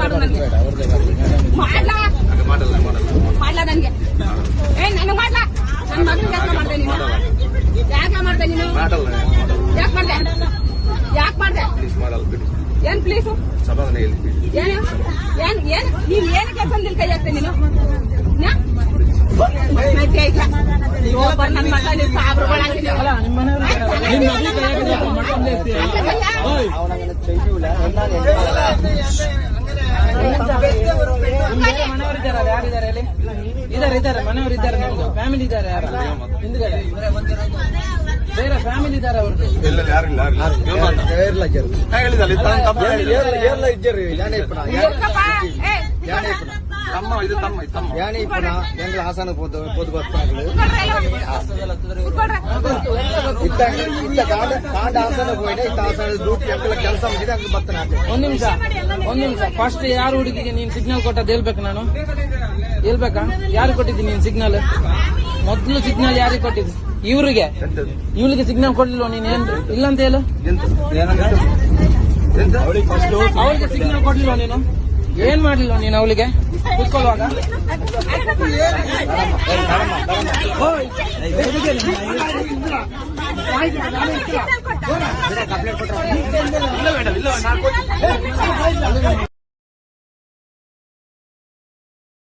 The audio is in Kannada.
ಮಾಡು ನನಗೆ ಮಾಡ್ಲಾ? ಮಾಡ್ಲಾ ನನಗೆ ಏ ನನಗೆ ಮಾಡ್ಲಾ? ನನ್ನ ಮಗನಿಗೆ ಯಾಕೆ ಮಾಡ್ದೆ ನೀನು? ಯಾಕೆ ಮಾಡ್ದೆ ನೀನು? ಮಾಡಲ್ಲ ಯಾಕೆ ಮಾಡ್ದೆ? ಯಾಕೆ ಮಾಡ್ದೆ? ಏನು ಪ್ಲೀಸು? ಏನು? ಏನ್ ಏನ್ ನೀನ್ ಏನ್ ಕೆಲಸ ಕೈ ಹಾಕ್ತೆ ನೀನು? ನ್ಯಾ? ನನ್ನ ಆಯ್ತಾ? ಅಯ್ಯೋ, ಬಂದ್ ನನ್ ಮಗ ಇದಾರೆ ಇದ್ದಾರೆ ಮನೆಯವರು ಇದ್ದಾರೆ ನಿಮ್ದು ಫ್ಯಾಮಿಲಿ ಇದ್ದಾರೆ ಯಾರು ಹಿಂದ್ಗಡೆ ಬೇರೆ ಫ್ಯಾಮಿಲಿ ಇದ್ದಾರೆ ಅವ್ರದ್ದು ಇಲ್ಲ ಯಾರಿಲ್ಲ ಯಾರಿಲ್ಲ ನಾ ಹೇಳಿದಲ್ಲ ಇದು ತಮ್ಮ ತಮ್ಮ ಹೇಳಿದ. ಇರ್ಕಪ್ಪ, ಏ, ತಮ್ಮ ಇದು ತಮ್ಮ ಇದು ತಮ್ಮ ಯಾನಿ ಪುನ ಎಂಗ್ಲ ಹಾಸನ ಪೋದು ಪೋದು ಬರ್ತಾಗಲು ಕೂತ್ಕೊಳ್ರೆ. ಇತ್ತ ಇತ್ತ ಕಾಂಡ ಕಾಂಡ ಆಸನ ಹೋಯ್ನ ಇತ್ತ ಆಸನ ಡ್ಯೂಟಿ ಎಂಗ್ಲ ಕೆಲಸ ಮುಗಿದೆ ಹಂಗೆ ಬರ್ತಾನೆ ಒಂದ್ ನಿಮಿಷ ಒಂದ್ ನಿಮಿಷ. ಫಸ್ಟ್ ಯಾರು ಹುಡುಗಿಗೆ ನೀನ್ ಸಿಗ್ನಲ್ ಕೊಟ್ಟದ್ದು ಹೇಳ್ಬೇಕು ನಾನು? ಹೇಳ್ಬೇಕಾ? ಯಾರು ಕೊಟ್ಟಿದ್ದೀನಿ ನೀನ್ ಸಿಗ್ನಲ್ ಮೊದ್ಲು ಸಿಗ್ನಲ್ ಯಾರಿಗೆ ಕೊಟ್ಟಿದ್ದು? ಇವ್ರಿಗೆ? ಇವಳಿಗೆ ಸಿಗ್ನಲ್ ಕೊಡ್ಲಿಲ್ವ ನೀನ್ ಏನ್? ಇಲ್ಲ ಅಂತ ಹೇಳು. ಅವಳಿಗೆ ಸಿಗ್ನಲ್ ಕೊಡ್ಲಿಲ್ವ ನೀನು? ಏನ್ ಮಾಡ್ಲಿಲ್ಲ ನೀನು ಅವಳಿಗೆ? ಕುತ್ಕೊಳ್ಳುವಾಗ? ಓಯ್, ಇಲ್ಲ